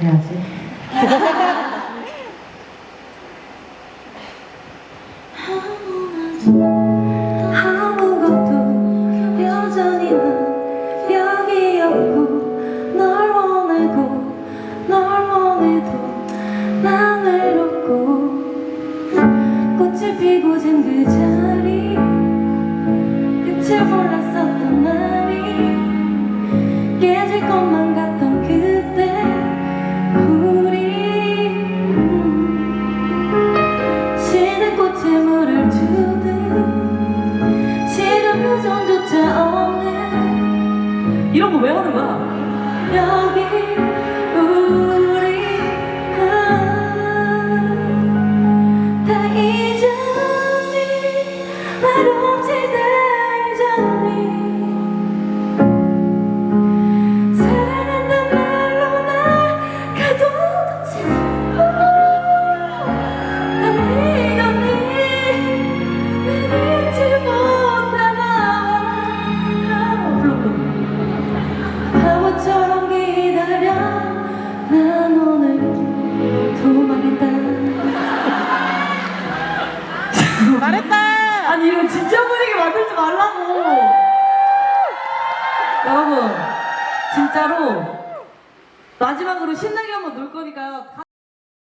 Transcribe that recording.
해야지. 아무것도 여전히 난 여기였고 널 원하고 널 원해도 난 외롭고 꽃을 피고 진 그 자리 끝을 몰랐 표정조차 없는 이런 거 왜 하는 거야? 여기 우리 아, 다 말없이 다 잊었 잘했다. 아니 이거 진짜 분위기 만들지 말라고. 여러분 진짜로 마지막으로 신나게 한번 놀 거니까요. 다-